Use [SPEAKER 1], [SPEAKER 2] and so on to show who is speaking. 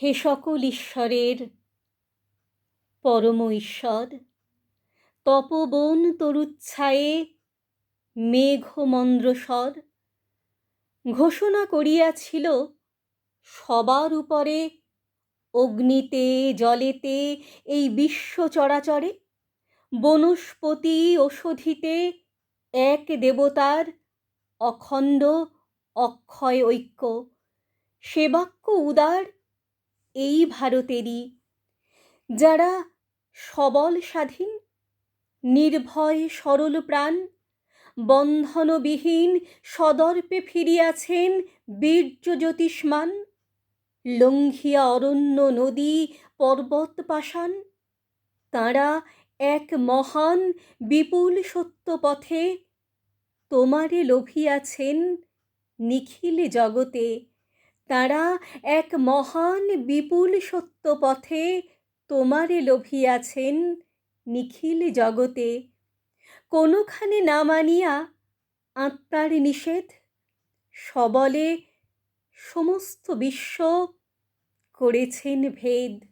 [SPEAKER 1] হে সকল ঈশ্বরের পরম ঈশ্বর, তপোবন তরুচ্ছায়ে মেঘমন্দ্রস্বর ঘোষণা করিয়াছিল সবার উপরে অগ্নিতে, জলেতে, এই বিশ্ব চরাচরে। বনস্পতি ওষধিতে এক দেবতার অখণ্ড অক্ষয় ঐক্য। সে বাক্য উদার এই ভারতেরই। যারা সবল স্বাধীন, নির্ভয় সরল প্রাণ, বন্ধনবিহীন সদর্পে ফিরিয়াছেন বীর্য জ্যোতিষ্মান, লঙ্ঘিয়া অরণ্য নদী পর্বত পাষাণ, তাঁরা এক মহান বিপুল সত্য পথে তোমারে লোভিয়াছেন নিখিল জগতে তাঁরা এক মহান বিপুল সত্য পথে তোমারে লভিয়াছেন নিখিল জগতে। কোনোখানে না মানিয়া আত্মার নিষেধ, সবলে সমস্ত বিশ্ব করেছেন ভেদ।